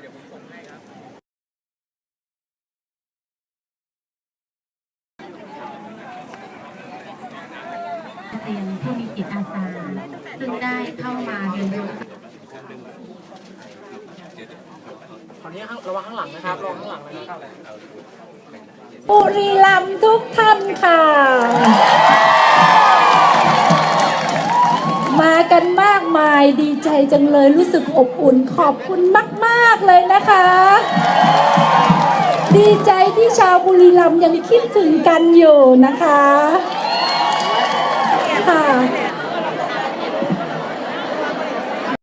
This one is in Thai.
เดี๋ยวผมส่งให้ครับเรียนผู้มีจิตอาสาซึ่งได้เข้ามาเรียนรู้ขออนุญาตระวังข้างหลังนะครับระวังข้างหลังนะครับบุรีรัมย์ทุกท่านค่ะากมายดีใจจังเลยรู้สึกอบอุ่นขอบคุณมาก ๆ เลยนะคะ ดีใจที่ชาวบุรีรัมย์ยังคิดถึงกันอยู่นะคะค่ะ